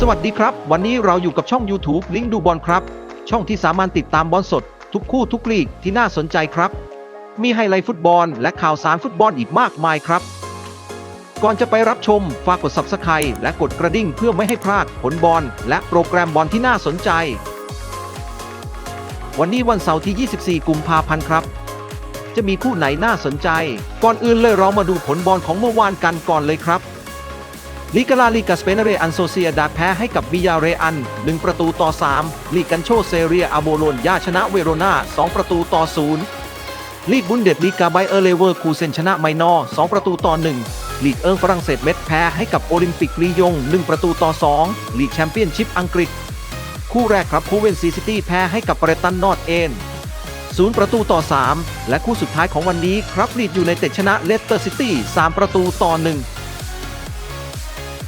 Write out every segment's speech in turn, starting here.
สวัสดีครับ วันนี้เราอยู่กับช่อง YouTube ลิงดูบอลครับ ช่องที่สามารถติดตามบอลสด ทุกคู่ทุกลีกที่น่าสนใจครับ มีไฮไลท์ฟุตบอลและข่าวสารฟุตบอลอีกมากมายครับ ก่อนจะไปรับชมฝากกด Subscribe และกดกระดิ่งเพื่อไม่ให้พลาดผลบอลและโปรแกรมบอลที่น่าสนใจ วันนี้วันเสาร์ที่ 24 กุมภาพันธ์ครับ จะมีคู่ไหนน่าสนใจ ก่อนอื่นเลยเรามาดูผลบอลของเมื่อวานกันก่อนเลยครับ ลิกาลาลิกาสเปนเรอันโซเซียดาแพ้ให้กับวิยาเรอัน 1 ประตูต่อ 3 ลีกันโชเซเรียอาโบโลนยาชนะเวโรนา 2 ประตูต่อ 0 ลีกบุนเดสลีกาไบเออร์เลเวอร์คูเซนชนะไมนอร์2ประตูต่อ 1 ลีกเอิงฝรั่งเศสเม็ดแพ้ให้กับโอลิมปิกลียง 1 ประตูต่อ 2 ลีกแชมเปี้ยนชิพอังกฤษ คู่แรกครับคูเวนซีซิตี้แพ้ให้กับเบรตันนอตเอนศูนย์ประตูต่อ 3 และคู่สุดท้ายของวันนี้ครับลีดอยู่ในเตชนะเลสเตอร์ซิตี้3ประตูต่อ 1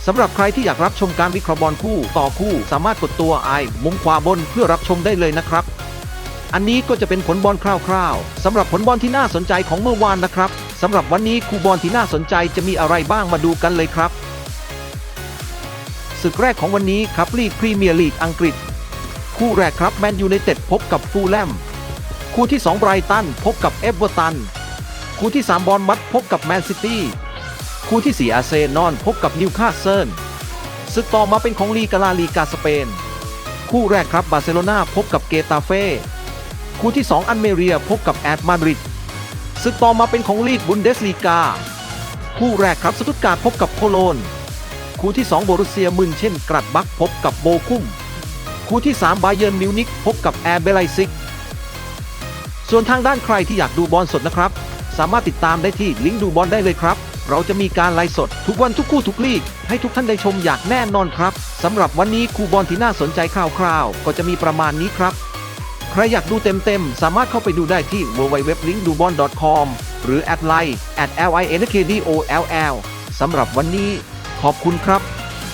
สำหรับใครที่อยากรับชมการวิเคราะห์บอลคู่ต่อคู่ สามารถกดตัวไอมุมขวาบนเพื่อรับชมได้เลยนะครับ อันนี้ก็จะเป็นผลบอลคร่าวๆสำหรับผลบอลที่น่าสนใจของเมื่อวานนะครับสำหรับวันนี้คู่บอลที่น่าสนใจจะมีอะไรบ้างมาดูกันเลยครับศึกแรกของวันนี้ครับลีกพรีเมียร์ลีกอังกฤษ คู่แรกครับแมนยูไนเต็ดพบกับฟูลแลม คู่ที่2ไบรตันพบกับเอเวอร์ตัน คู่ที่ 3 บอลมัดพบกับแมนซิตี้ คู่ที่ 4 อาเซนอลพบกับนิวคาสเซิลศึกต่อมาเป็นของลีกาลาลีกาสเปน คู่แรกครับบาร์เซโลนาพบกับเกตาเฟ่คู่ที่ 2 อันเมเรียพบกับแอดมาดริดศึกต่อมาเป็นของลีกบุนเดสลีกา คู่แรกครับสตุตการ์ดพบกับโคโลน คู่ที่ 2 โบรุเซียมึนเช่นกรัดบักพบกับโบคุมคู่ที่ 3 บาเยิร์นมิวนิกพบกับแอร์เบลไลซิก ส่วนทางด้านใครที่อยากดูบอลสดนะครับ สามารถติดตามได้ที่ลิงก์ดูบอลได้เลยครับ เราจะมีการไลฟ์สดทุกวันทุกคู่ทุกลีก ให้ทุกท่านได้ชมอย่างแน่นอนครับสำหรับวันนี้คู่บอลที่น่าสนใจคร่าวๆ ก็จะมีประมาณนี้ครับ ใครอยากดูเต็มๆ สามารถเข้าไปดูได้ที่ www.linkdubon.com หรือ at line at linkdoll สำหรับวันนี้ ขอบคุณครับ